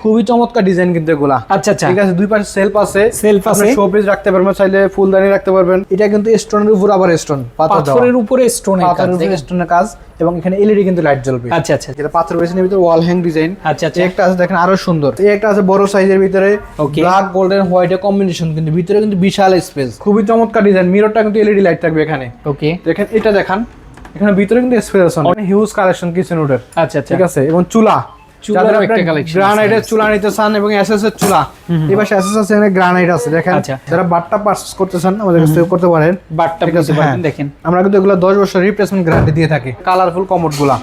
খুবই চমৎকার ডিজাইন কিন্তু এগুলা। আচ্ছা আচ্ছা। ঠিক আছে দুই পাশে সেলফ আছে। Shelf আছে। শোপিস রাখতে পারবেন চাইলে ফুলদানি রাখতে পারবেন। এটা কিন্তু স্টোনের উপর আবার স্টোন পাথর পাথরের উপরে স্টোনের কাজ পাথরের উপরে স্টোনের কাজ এবং এখানে এলইডি কিন্তু লাইট জ্বলবে। আচ্ছা আচ্ছা যেটা পাথর বেসিনের ভিতরে ওয়াল হ্যাং ডিজাইন আচ্ছা আচ্ছা। একটা আছে দেখেন আরও সুন্দর। এই একটা আছে বড় সাইজের ভিতরে. ব্ল্যাক গোল্ডেন হোয়াইট এর কম্বিনেশন কিন্তু ভিতরে কিন্তু বিশাল স্পেস খুবই চমৎকার ডিজাইন মিররটা কিন্তু এলইডি লাইট থাকবে এখানে। ওকে দেখেন এটা দেখান। এখানে ভিতরে কিন্তু স্পেস আছে অনেক। হিউজ কালেকশন কিচেন উডের আচ্ছা আচ্ছা। ঠিক আছে এবং চুলা। চুলারও একটা collection আছে। গ্রানাইটের চুলা নিতে চান এবং এসএস এর চুলা এবার পাশে এসএস আছে এখানে গ্রানাইট আছে দেখেন আচ্ছা। যারা বাটটা পারচেজ করতে চান আমাদের কাছ থেকে করতে পারেন বাটটা হ্যাঁ। দেখেন আমরা কিন্তু এগুলো দশ বছর রিপ্লেসমেন্ট গ্যারান্টি দিয়ে থাকি কালারফুল কমোডগুলা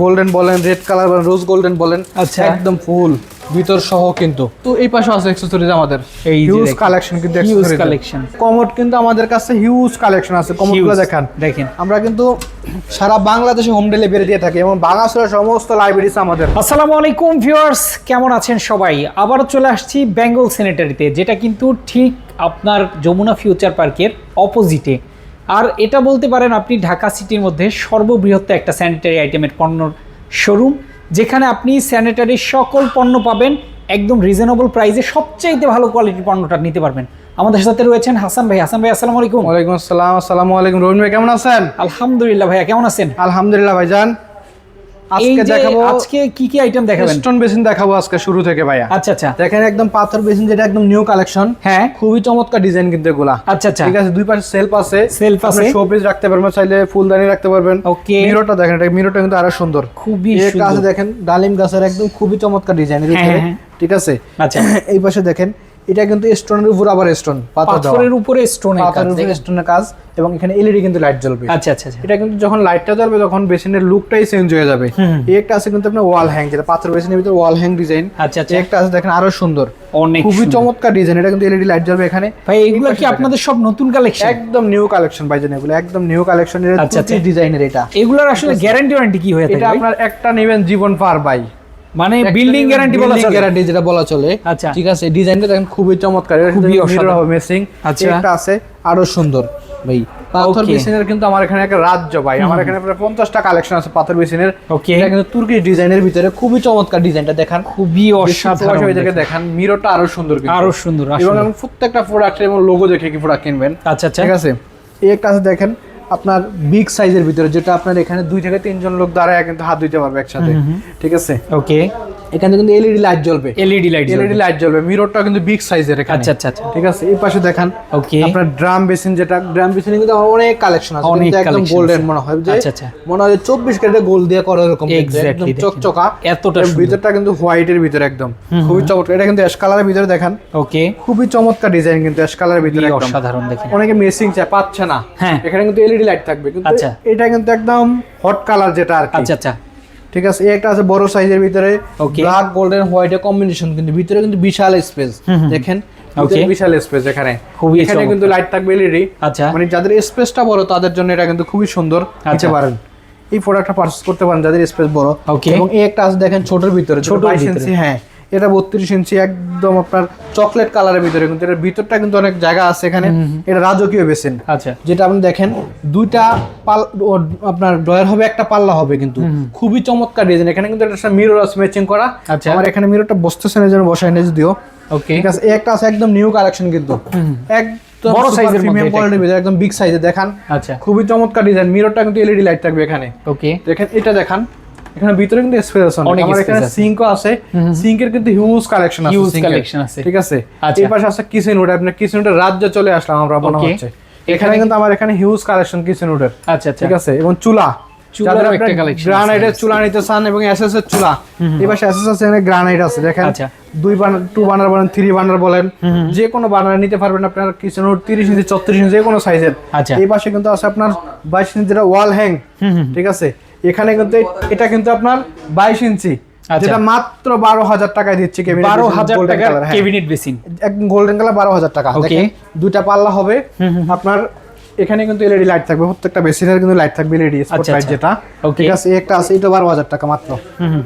গোল্ডেন বলেন রেড কালার বলেন রোজ গোল্ডেন বলেন আচ্ছা। একদম ফুল ভিতর সহ কিন্তু। তো এই পাশে আছে অ্যাক্সেসরিজ আমাদের। এই হিউজ কালেকশন কিন্তু হিউজ কালেকশন কমোড কিন্তু আমাদের কাছে হিউজ কালেকশন আছে। কমোডগুলো। দেখান। দেখেন। আমরা কিন্তু সারা বাংলাদেশে হোম ডেলিভারি দিয়ে থাকি এবং বাংলাদেশের সমস্ত লাইব্রেরিজ আমাদের। আসসালামু আলাইকুম ভিউয়ার্স কেমন আছেন সবাই? আবারও চলে আসছি বেঙ্গল স্যানিটারিতে যেটা কিন্তু ঠিক আপনার যমুনা ফিউচার পার্কের অপোজিটে আর এটা বলতে পারেন আপনি ঢাকা সিটির মধ্যে সর্ববৃহৎ একটা স্যানিটারি আইটেমের পণ্যর শোরুম যেখানে আপনি স্যানিটারি সকল পণ্য পাবেন একদম রিজনেবল প্রাইসে সবচাইতে ভালো কোয়ালিটির পণ্যটা নিতে পারবেন। আমাদের সাথে রয়েছেন হাসান ভাই। হাসান ভাই আসসালামু আলাইকুম। ওয়ালাইকুম আসসালাম আসসালামু আলাইকুম। রবীন্দ্র ভাই কেমন আছেন? আলহামদুলিল্লাহ ভাইয়া কেমন আছেন? আলহামদুলিল্লাহ ভাইজান। আজকে দেখাবো আজকে কি কি আইটেম দেখাবেন? স্টোন বেসিন দেখাবো আজকে শুরু থেকে ভাইয়া। আচ্ছা আচ্ছা। দেখেন একদম পাথর বেসিন যেটা একদম নিউ কালেকশন হ্যাঁ। খুবই চমৎকার ডিজাইন কিন্তু এগুলা। আচ্ছা আচ্ছা। ঠিক আছে দুই পাশে সেলফ আছে। Shelf আছে। শোপিস রাখতে পারবেন চাইলে ফুলদানি রাখতে পারবেন. মিররটা দেখেন এটা মিররটা কিন্তু আরও সুন্দর। খুবই দেখেন ডালিম গাছের একদম খুবই চমৎকার ডিজাইনের হ্যাঁ, হ্যাঁ। ঠিক আছে? আচ্ছা। এই পাশে দেখেন এটা কিন্তু স্টোনের উপর আবার স্টোন পাথরের উপরে স্টোনের কাজ পাথরের উপরে স্টোনের কাজ এবং এখানে এলইডি কিন্তু লাইট জ্বলবে। আচ্ছা আচ্ছা আচ্ছা। এটা কিন্তু যখন লাইটটা জ্বলবে তখন বেসিনের লুকটাই চেঞ্জ হয়ে যাবে। এই একটা আছে কিন্তু আপনার ওয়াল হ্যাং যেটা পাথর বেসিনের ভিতরে ওয়াল হ্যাং ডিজাইন আচ্ছা আচ্ছা। একটা আছে দেখেন আরও সুন্দর। অনেক খুবই চমৎকার ডিজাইন এটা কিন্তু এলইডি লাইট জ্বলবে এখানে। ভাই এগুলো কি আপনাদের সব নতুন কালেকশন একদম নিউ কালেকশন ভাইজান এগুলো একদম নিউ কালেকশন এর আচ্ছা, আচ্ছা। ডিজাইনের এটা। এগুলোর আসলে গ্যারান্টি ওয়ারেন্টি কি হয়ে থাকে এটা আপনার একটা নেবেন জীবন পার বাই মানে বিল্ডিং গ্যারান্টি বলা চলে। গ্যারান্টি যেটা বলা চলে। আচ্ছা। ঠিক আছে ডিজাইনটা দেখেন খুবই চমৎকার। খুবই অসাধারণ। মেসিং আচ্ছা। একটা আছে আরও সুন্দর ভাই। পাথর Okay. কিন্তু আমার এখানে একটা রাজ্য ভাই। আমার এখানে প্রায় পঞ্চাশটা কালেকশন আছে পাথর বেসিনের. এটা কিন্তু তুর্কি ডিজাইনের ভিতরে খুবই চমৎকার ডিজাইনটা দেখান। খুবই অসাধারণ অসাধারণ দেখান। মিররটা আরও সুন্দর আরও সুন্দর এবং প্রত্যেকটা প্রোডাক্টের এবং লোগো দেখে কি প্রোডাক্ট কিনবেন। আচ্ছা আচ্ছা। ঠিক আছে? এই একটা আছে দেখেন। আপনার বিগ সাইজের ভিতরে যেটা আপনার এখানে দুই থেকে তিনজন লোক দাঁড়ায় কিন্তু হাত দিতে পারবে একসাথে। ঠিক আছে? ওকে এখানে কিন্তু এলইডি লাইট জ্বলবে। এলইডি লাইট এলইডি লাইট জ্বলবে। মিররটা কিন্তু বিগ সাইজের এখানে। আচ্ছা আচ্ছা আচ্ছা। ঠিক আছে? এই পাশে দেখান। ওকে আপনার ড্রাম বেসিন যেটা ড্রাম বেসিনে কিন্তু অনেক কালেকশন আছে। কিন্তু একদম গোল্ডেন মনে হয়। যে আচ্ছা, আচ্ছা। মনে হয় চব্বিশ ক্যারেটে গোল্ড দিয়ে করা এরকম একদম চকচকা। এতটা সুন্দর। ভিতরটা কিন্তু হোয়াইটের ভিতরে একদম। খুবই চমৎকার। এটা কিন্তু অ্যাশ কালারের ভিতরে দেখান। ওকে খুবই চমৎকার ডিজাইন কিন্তু অ্যাশ কালারের ভিতরে একদম। অসাধারণ দেখেন। অনেকে মেসিং চায় পাচ্ছে না। হ্যাঁ। এখানে কিন্তু এলইডি লাইট থাকবে। কিন্তু আচ্ছা। এটা কিন্তু একদম হট কালার যেটা আর কি। আচ্ছা আচ্ছা। ঠিক আছে? এই একটা আছে বড় সাইজের ভিতরে. ব্ল্যাক গোল্ডেন হোয়াইট কম্বিনেশন কিন্তু। ভিতরে কিন্তু বিশাল স্পেস দেখেন? বিশাল স্পেস এখানে। খুবই এখানে কিন্তু লাইট থাকবে এলইডি আচ্ছা। মানে যাদের স্পেসটা বড় তাদের জন্য এটা কিন্তু খুবই সুন্দর। নিতে আচ্ছা। পারেন। এই প্রোডাক্টটা পারচেজ করতে পারেন যাদের স্পেস বড়। এবং এই একটা আছে দেখেন ছোটর ভিতরে ছোট ছোটর 22 ভিতরে। ইঞ্চি হ্যাঁ। এটা বত্রিশ ইঞ্চি একদম আপনার চকলেট কালারের ভিতরে কিন্তু এটার ভিতরটা কিন্তু অনেক জায়গা আছে এখানে। এটা রাজকীয় বেসিন। আচ্ছা। যেটা আপনি দেখেন দুইটা পাল আপনার ড্রয়ার হবে একটা পাল্লা হবে কিন্তু। খুবই চমৎকার ডিজাইন এখানে কিন্তু একটা মিরর আছে ম্যাচিং করা। আচ্ছা। আমার এখানে মিররটা বসতেছে না যেন বসাই না যদিও। ওকে ঠিক আছে একটা আছে একদম নিউ কালেকশন কিন্তু। একদম বড় মধ্যে কোয়ালিটির ভিতরে একদম বিগ সাইজে দেখান। আচ্ছা। খুবই চমৎকার ডিজাইন মিররটা কিন্তু এলইডি লাইট থাকবে এখানে। ওকে দেখেন এটা দেখান। এখানে ভিতরে কিন্তু স্পেস আছে অনেক আমার এখানে সিঙ্কও আছে। সিঙ্কের কিন্তু হিউজ কালেকশন আছে এর। collection আছে। ঠিক আছে? আচ্ছা। এই পাশে আছে কিচেন উড আপনার কিচেন উডের রাজ্য চলে আসলাম আমরা মনে হচ্ছে। এখানে কিন্তু আমার এখানে হিউজ কালেকশন কিচেন উডের আচ্ছা আচ্ছা। ঠিক আছে? এবং চুলা। চুলারও একটা collection গ্রানাইটের চুলা নিতে চান এবং এসএস এর চুলা। এই পাশে এসএস আছে এখানে গ্রানাইট আছে। দেখেন আচ্ছা। দুই বানার টু বানার বলেন থ্রি বানার বলেন যে কোনো বানার নিতে পারবেন আপনার কিচেন তিরিশ ইঞ্চি ছত্রিশ ইঞ্চি যে কোনো সাইজের আচ্ছা। এই পাশে কিন্তু আছে আপনার বাইশ ইঞ্চি যেটা ওয়াল হ্যাং ঠিক আছে? এখানে কিন্তু এটা কিন্তু আপনার বাইশ ইঞ্চি আচ্ছা। যেটা মাত্র বারো হাজার টাকায় দিচ্ছে কেবিনেট বারো হাজার হ্যাঁ। কেবিনেট বেসিন একদম গোল্ডেন কালার বারো হাজার টাকা। Okay. দেখেন দুইটা পাল্লা হবে। আপনার এখানে কিন্তু এলইডি লাইট থাকবে প্রত্যেকটা বেসিনের কিন্তু লাইট থাকবে এলইডি স্পট আচ্ছা, লাইট আচ্ছা। যেটা। ঠিক আছে এই একটা আছে এটা বারো হাজার টাকা মাত্র।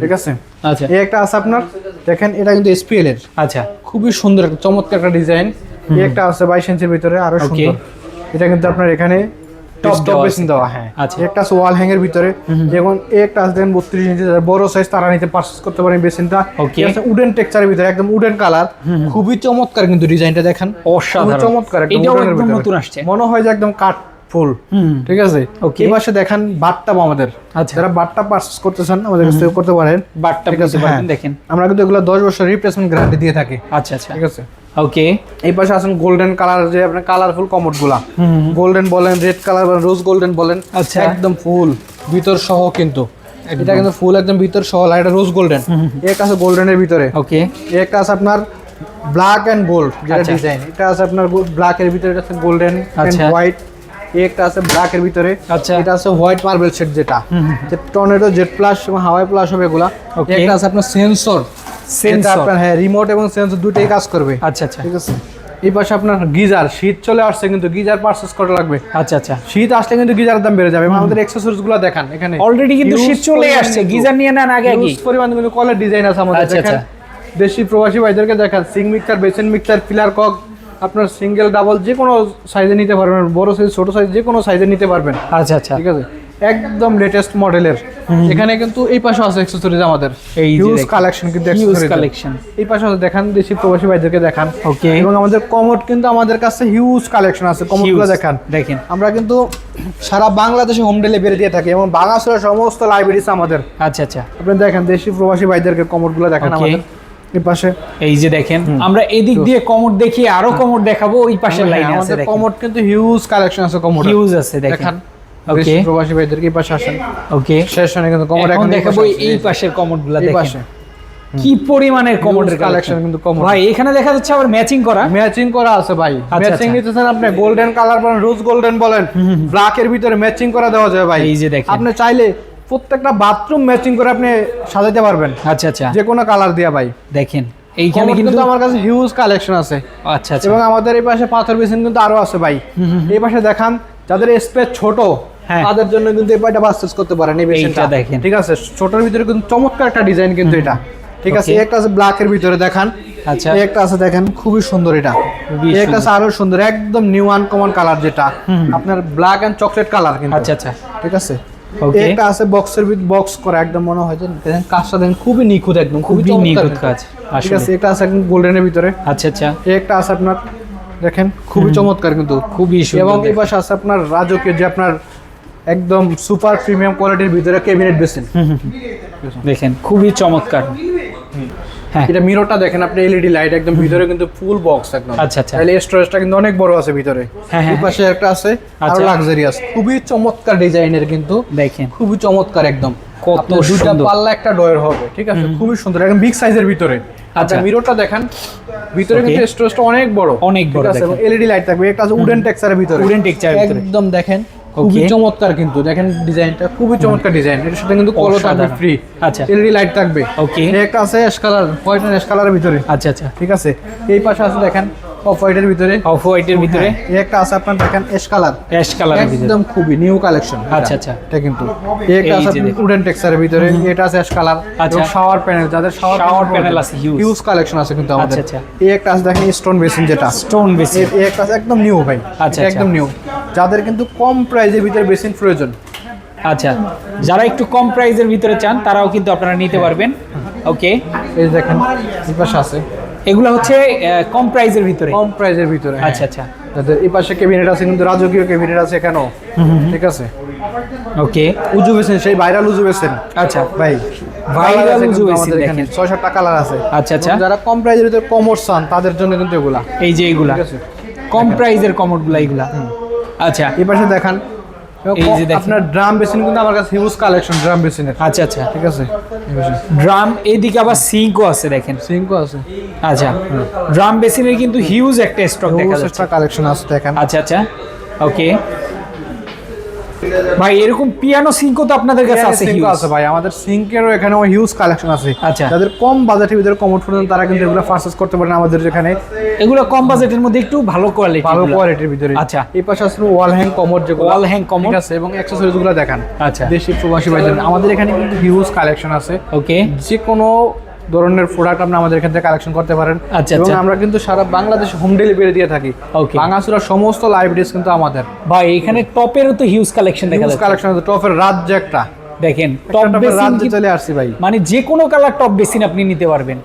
ঠিক আছে? আচ্ছা। এই একটা আছে আপনার দেখেন এটা কিন্তু এসপিএল এর। আচ্ছা। খুবই সুন্দর একটা চমৎকার একটা ডিজাইন এই একটা আছে বাইশ ইঞ্চির ভিতরে আরও. সুন্দর। এটা কিন্তু আপনার এখানে Top টপ দেওয়া বেসিন দেওয়া হ্যাঁ। আচ্ছা। একটা ওয়াল হ্যাঙ্গের ভিতরে যেমন বত্রিশ ইঞ্চি বড় সাইজ তারা নিতে পারচেস করতে পারেন বেসিনটা। উডেন টেক্সচারের ভিতরে একদম উডেন কালার খুবই চমৎকার কিন্তু ডিজাইনটা দেখেন। অসাধারণ। চমৎকার একদম। নতুন আসছে। মনে হয় যে একদম কাঠ ফুল ঠিক আছে. এই পাশে দেখেন বাটটাপ আমাদের আচ্ছা। যারা বাটটা পারচেস করতে চান আমাদের কাছ করতে পারেন। বাটটা হ্যাঁ। দেখেন। আমরা কিন্তু এগুলো দশ বছর রিপ্লেসমেন্ট গ্যারান্টি দিয়ে থাকি। আচ্ছা আচ্ছা। ঠিক আছে? ওকে এই পাশে আছেন গোল্ডেন কালার যে আপনার কালারফুল কমোডগুলা গোল্ডেন বলেন রেড কালার বলেন রোজ গোল্ডেন বলেন আচ্ছা। একদম ফুল ভিতর সহ কিন্তু। এটা কিন্তু ফুল একদম ভিতর সহ আর এটা রোজ গোল্ডেন একটা আছে গোল্ডেনের ভিতরে। ওকে একটা আছে আপনার ব্ল্যাক এন্ড গোল্ড যেটা আচ্ছা। ডিজাইন এটা আছে আপনার ব্ল্যাক এর ভিতরে এটা আছে গোল্ডেন এন্ড আচ্ছা। হোয়াইট একটা আছে ব্ল্যাক এর ভিতরে। আচ্ছা। এটা আছে হোয়াইট মার্বেল শেড যেটা। যে টর্নেডো জেট প্লাস এবং হাওয়াই প্লাস হবে এগুলা. একটা আছে আপনার সেন্সর Sensor। আপনার হ্যাঁ রিমোট এবং সেন্সর দুটোই কাজ করবে। আচ্ছা আচ্ছা। ঠিক আছে? এই পাশে আপনার গিজার শীত চলে আসছে কিন্তু গিজার করা লাগবে। আচ্ছা আচ্ছা। শীত আসলে কিন্তু দাম বেড়ে যাবে। আমাদের অ্যাক্সেসরিজগুলো দেখান এখানে। অলরেডি কিন্তু শীত চলে আসছে। গিজার নিয়ে নেন আগে আগে পরিমাণ কিন্তু কলের ডিজাইন আছে আমাদের। আচ্ছা, দেখেন আচ্ছা। দেশি প্রবাসী ভাইদেরকে দেখান। Sink mixer basin mixer filler cock আপনার সিঙ্গেল ডাবল যে কোনো সাইজে নিতে পারবেন। বড় সাইজ ছোট সাইজ যে কোনো সাইজে নিতে পারবেন। আচ্ছা আচ্ছা। ঠিক আছে? একদম লেটেস্ট মডেলের এখানে কিন্তু এই পাশে আছে অ্যাক্সেসরিজ আমাদের। এই হিউজ কালেকশন কিন্তু হিউজ কালেকশন এই পাশে আছে দেখান দেশি প্রবাসী ভাইদেরকে দেখান। ওকে এবং আমাদের কমোড কিন্তু আমাদের কাছে হিউজ কালেকশন আছে। কমোডগুলো দেখান। দেখেন। আমরা কিন্তু সারা বাংলাদেশে হোম ডেলিভারি দিয়ে থাকি এবং বাংলাদেশের সমস্ত লাইব্রেরিজ আমাদের। আচ্ছা আচ্ছা। আপনি দেখেন দেশি প্রবাসী ভাইদেরকে কমোডগুলো দেখান. আমাদের। এই পাশে। এই যে দেখেন আমরা এদিক দিয়ে কমোড দেখি আরও কমোড দেখাবো ওই পাশের লাইনে হ্যাঁ, আছে আমাদের কমোড কিন্তু হিউজ কালেকশন আছে কমোড হিউজ আছে দেখেন। দেখান। ওকে প্রবাসী ভাইদেরকে এই পাশে আসেন? ওকে কিন্তু কমোড এখন দেখাবো এই পাশের দেখেন। কি পরিমাণের কমোডের কালেকশন কিন্তু। ভাই এখানে দেখা যাচ্ছে আবার ম্যাচিং করা। ম্যাচিং করা আছে ভাই। আচ্ছা, ম্যাচিং আচ্ছা। নিতেছেন আপনি গোল্ডেন কালার বলেন রোজ গোল্ডেন বলেন ব্ল্যাক এর ভিতরে ম্যাচিং করা দেওয়া যায় ভাই। এই যে দেখেন। আপনি চাইলে প্রত্যেকটা বাথরুম ম্যাচিং করে আপনি সাজাতে পারবেন। আচ্ছা আচ্ছা। যে কোনো কালার দিয়া ভাই। দেখেন এইখানে কিন্তু আমার কাছে হিউজ কালেকশন আছে। আচ্ছা আচ্ছা। এবং আমাদের এই পাশে পাথর বেসিন কিন্তু আরও আছে ভাই। এই পাশে দেখান যাদের স্পেস ছোট। তাদের জন্য কিন্তু এই পাশটা পারচেজ করতে পারেন এই এইটা দেখেন। ঠিক আছে ছোটর ভিতরে কিন্তু চমৎকার একটা ডিজাইন কিন্তু এটা। ঠিক আছে. একটা আছে ব্ল্যাক এর ভিতরে দেখান। আচ্ছা। একটা আছে দেখেন খুবই সুন্দর এটা। একটা আছে আরও সুন্দর একদম নিউ আনকমন কালার যেটা। আপনার ব্ল্যাক এন্ড চকলেট কালার কিন্তু। আচ্ছা আচ্ছা। ঠিক আছে. একটা আছে বক্সের ভিতর বক্স করা একদম মনে হয় যে দেখেন কাজটা দেখেন খুবই নিখুঁত একদম খুবই নিখুঁত কাজ, ঠিক আছে এটা আছে একদম গোল্ডেনের ভিতরে। আচ্ছা আচ্ছা। একটা আছে আপনার দেখেন খুবই চমৎকার কিন্তু। খুবই সুন্দর এবং এই পাশে আছে আপনার রাজকীয় যে আপনার একদম সুপার প্রিমিয়াম কোয়ালিটির ভিতরে ক্যাবিনেট বেসিন। দেখেন খুবই চমৎকার। হ্যাঁ। এটা মিররটা দেখেন আপনি এলইডি লাইট একদম ভিতরে কিন্তু ফুল বক্স একদম। আচ্ছা, আচ্ছা। তাহলে স্টোরেজটা কিন্তু অনেক বড় আছে ভিতরে। হ্যাঁ, হ্যাঁ। এই পাশে একটা আছে আরও আচ্ছা। লাক্সারিয়াস খুবই চমৎকার ডিজাইনের কিন্তু। দেখেন। খুবই চমৎকার একদম। কত দুইটা পাল্লা একটা ডয়ের হবে ঠিক আছে? খুবই সুন্দর একদম বিগ সাইজের ভিতরে। আচ্ছা। মিররটা দেখেন ভিতরে. কিন্তু স্টোরেজটা অনেক বড়। অনেক বড় আছে। এলইডি লাইট থাকবে একটা আছে উডেন টেক্সচারের ভিতরে। এর ভিতরে। একদম দেখেন। খুবই চমৎকার কিন্তু দেখেন ডিজাইনটা খুবই চমৎকার ডিজাইন। এর সাথে কিন্তু কলো থাকবে ফ্রি আচ্ছা। এলইডি লাইট থাকবে. এই একটা আছে ash colour white and ash কালারের ভিতরে। আচ্ছা আচ্ছা। ঠিক আছে? এই পাশে আছে দেখেন অফ হোয়াইটের ভিতরে। অফ হোয়াইটের ভিতরে। হ্যাঁ, একটা আছে আপনার দেখেন অ্যাশ কালার অ্যাশ ভিতরে। একদম খুবই নিউ কালেকশন আচ্ছা, আচ্ছা। এটা কিন্তু। একটা আছে উডেন টেক্সচারের ভিতরে। এটা আছে অ্যাশ কালার আচ্ছা। এবং শাওয়ার প্যানেল যাদের শাওয়ার Shower panel আছে, huge। হিউজ কালেকশন আছে কিন্তু আমাদের। আচ্ছা, এই একটা আছে দেখেন স্টোন বেসিন যেটা। স্টোন বেশি এই- একটা আছে একদম নিউ ভাই। আচ্ছা, একদম আচ্ছা। নিউ যাদের কিন্তু কম প্রাইজের ভিতরে বেসিন প্রয়োজন। আচ্ছা যারা একটু কম প্রাইজের ভিতরে চান তারাও কিন্তু আপনারা নিতে পারবেন। ওকে? এই দেখেন পাশে আছে। এগুলো হচ্ছে কম প্রাইজের ভিতরে। কম প্রাইজের ভিতরে হ্যাঁ। আচ্ছা আচ্ছা। যাদের এই পাশে ক্যাবিনেট আছে কিন্তু রাজকীয় ক্যাবিনেট আছে এখানেও। ঠিক আছে? ওকে। উজু বেসিন সেই ভাইরাল উজু বেসিন। আচ্ছা। ভাই আছে উজু বেসিন দেখেন। ছয় সাতটা কালার আছে। আচ্ছা আচ্ছা। যারা কম প্রাইজের ভিতরে কমর্স চান তাদের জন্য কিন্তু এগুলা। এই যে আছে? কম প্রাইসের কমোডগুলা এইগুলা আচ্ছা। এই পাশে দেখান। এই যে দেখেন। আপনার ড্রাম বেসিন কিন্তু আমার কাছে হিউজ কালেকশন ড্রাম বেসিনের। আচ্ছা আচ্ছা। ঠিক আছে? ড্রাম এইদিকে আবার সিঙ্কও আছে দেখেন। সিঙ্কও আছে। আচ্ছা। ড্রাম বেসিনের কিন্তু হিউজ একটা স্টক দেখা যাচ্ছে। কালেকশন আছে দেখেন। আচ্ছা আচ্ছা। ওকে ভাই এরকম পিয়ানো সিঙ্কও তো আপনাদের কাছে আছে সিঙ্ক আছে ভাই আমাদের সিঙ্কেরও এখানেও হিউজ কালেকশন আছে। আচ্ছা। যাদের কম বাজেটের ভিতরে কমোড পর্যন্ত তারা কিন্তু এগুলো পারচেস করতে পারেন আমাদের এখানে এগুলো কম বাজেটের মধ্যে একটু ভালো কোয়ালিটি ভালো কোয়ালিটির ভিতরে। আচ্ছা। এই পাশে আছে ওয়াল হ্যাং কমোড যেগুলো। Wall hang commode। আছে এবং অ্যাকসেসরিজগুলো দেখান। আচ্ছা। দেশি প্রবাসী ভাইদের। আমাদের এখানে কিন্তু হিউজ কালেকশন আছে। ওকে যে কোনো ধরনের প্রোডাক্ট আপনি আমাদের এখান থেকে কালেকশন করতে পারেন আচ্ছা, এবং আচ্ছা। আমরা কিন্তু সারা বাংলাদেশ হোম ডেলিভারি দিয়ে থাকি Okay. ভাঙাচুরা সমস্ত লাইব্রেরিজ কিন্তু আমাদের ভাই এখানে টপেরও তো হিউজ কালেকশন দেখা যাচ্ছে কালেকশন টপের রাজ্য একটা দেখেন টপ টপের বেসিন চলে আসছি ভাই মানে যে কোনো কালার টপ বেসিন আপনি নিতে পারবেন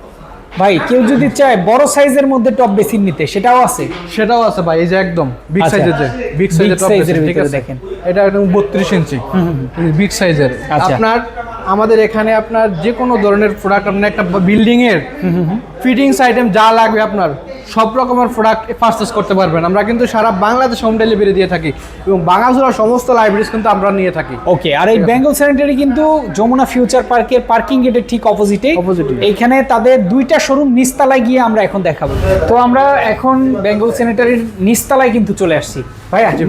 ভাই কেউ যদি চায় বড় সাইজের মধ্যে টপ বেসিন নিতে সেটাও আছে সেটাও আছে ভাই এই যে একদম বিগ আচ্ছা। সাইজের যে বিগ সাইজের টপ ঠিক আছে দেখেন। এটা একদম 32 ইঞ্চি। বিগ সাইজের আচ্ছা। আপনার আমাদের এখানে আপনার যে কোনো ধরনের প্রোডাক্ট আপনার একটা বিল্ডিং এর ফিটিংস আইটেম যা লাগবে আপনার সব রকমের প্রোডাক্ট পারচেস করতে পারবেন। আমরা কিন্তু সারা বাংলাদেশ হোম ডেলিভারি দিয়ে থাকি এবং বাংলাদেশের সমস্ত লাইব্রেরিজ কিন্তু আমরা নিয়ে থাকি। ওকে আর এই বেঙ্গল স্যানিটারি কিন্তু যমুনা ফিউচার পার্কের পার্কিং গেটের ঠিক অপোজিটে এইখানে তাদের দুইটা শোরুম নিচতলায় গিয়ে আমরা এখন দেখাবো। তো আমরা এখন বেঙ্গল স্যানিটারির নিচতলায় কিন্তু চলে আসছি। ভাইয়া জি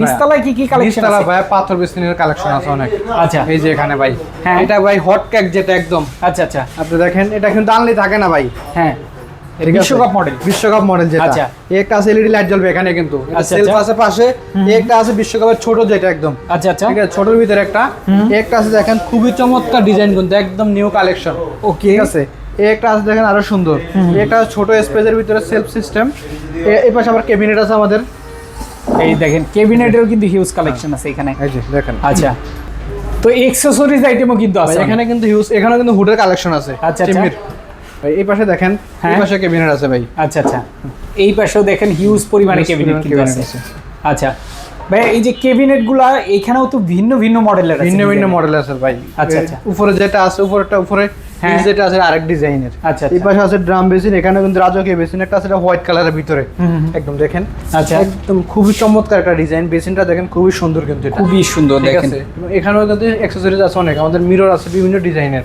কি কি কালেকশন নিচতলা আছে? ভাই পাথর বেসিনের কালেকশন আছে অনেক। আচ্ছা। এই যে এখানে ভাই। হ্যাঁ। এটা ভাই হট কেক যেটা একদম। আচ্ছা আচ্ছা। আপনি দেখেন এটা কিন্তু আনলি থাকে না ভাই। হ্যাঁ। আছে? বিশ্বকাপ মডেল বিশ্বকাপ মডেল যেটা। আচ্ছা। একটা আছে এলইডি লাইট জ্বলবে এখানে কিন্তু। আচ্ছা, সেলফ আচ্ছা। আছে পাশে। একটা আছে বিশ্বকাপের ছোট যেটা একদম। আচ্ছা আচ্ছা। ঠিক আছে? ছোটর ভিতরে একটা। একটা আছে দেখেন খুবই চমৎকার ডিজাইন কিন্তু একদম নিউ কালেকশন ওকে ঠিক আছে? এই একটা আছে দেখেন আরও সুন্দর। একটা ছোট স্পেসের ভিতরে সেলফ সিস্টেম এই পাশে আবার ক্যাবিনেট আছে আমাদের। এই দেখেন ক্যাবিনেটেরও কিন্তু হিউজ কালেকশন আছে এখানে। দেখেন। আচ্ছা। তো এক্সেসরিজ আইটেমও কিন্তু আছে। এখানে কিন্তু হিউজ এখানে কিন্তু হুডের কালেকশন আছে। আচ্ছা, আচ্ছা। ভাই এই পাশে দেখেন এই হ্যাঁ। পাশে ক্যাবিনেট আছে ভাই। আচ্ছা আচ্ছা। এই পাশেও দেখেন হিউজ পরিমাণে ক্যাবিনেট কিন্তু আছে। আচ্ছা। ভাই এই যে ক্যাবিনেটগুলা এখানেও তো ভিন্ন ভিন্ন মডেলের আছে ভিন্ন ভিন্ন। মডেল আছে ভাই। আচ্ছা, আচ্ছা। উপরে যেটা আছে উপরেরটা উপরে হ্যাঁ। নিচ যেটা আছে আরেক ডিজাইনের। আচ্ছা, এই আচ্ছা। পাশে আছে ড্রাম বেসিন এখানে কিন্তু রাজকীয় বেসিন একটা আছে হোয়াইট কালারের ভিতরে। একদম দেখেন। আচ্ছা। একদম খুবই চমৎকার একটা ডিজাইন বেসিনটা দেখেন খুবই সুন্দর কিন্তু খুবই সুন্দর দেখেন। এখানেও কিন্তু অ্যাক্সেসরিজ আছে অনেক আমাদের মিরর আছে বিভিন্ন ডিজাইনের।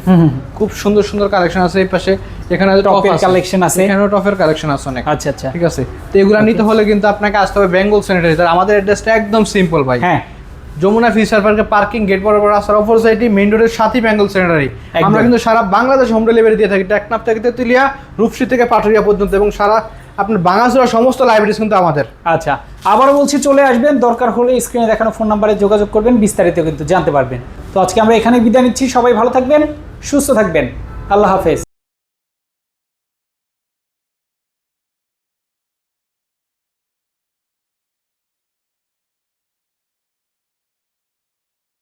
খুব সুন্দর সুন্দর কালেকশন আছে এই পাশে। এখানে আছে Top টপ আছে। এখানেও টপের কালেকশন আছে অনেক। আচ্ছা আচ্ছা। ঠিক আছে? তো এগুলা নিতে হলে কিন্তু আপনাকে আসতে হবে বেঙ্গল স্যানিটারি আমাদের অ্যাড্রেসটা একদম সিম্পল ভাই। হ্যাঁ। যমুনা ফিউচার পার্কে পার্কিং গেট বরাবর রাস্তার অপর সাইডে মেইন রোডের সাথী বেঙ্গল সেন্টারি একদম। আমরা কিন্তু সারা বাংলাদেশ হোম ডেলিভারি দিয়ে থাকি। টেকনাফ থেকে তেতুলিয়া রূপসী থেকে পাটুরিয়া পর্যন্ত এবং সারা আপনার বাংলাদেশের সমস্ত লাইব্রেরিজ কিন্তু আমাদের। আচ্ছা আবারও বলছি চলে আসবেন। দরকার হলে স্ক্রিনে দেখানো ফোন নাম্বারে যোগাযোগ করবেন বিস্তারিত কিন্তু জানতে পারবেন। তো আজকে আমরা এখানে বিদায় নিচ্ছি। সবাই ভালো থাকবেন সুস্থ থাকবেন। আল্লাহ হাফেজ।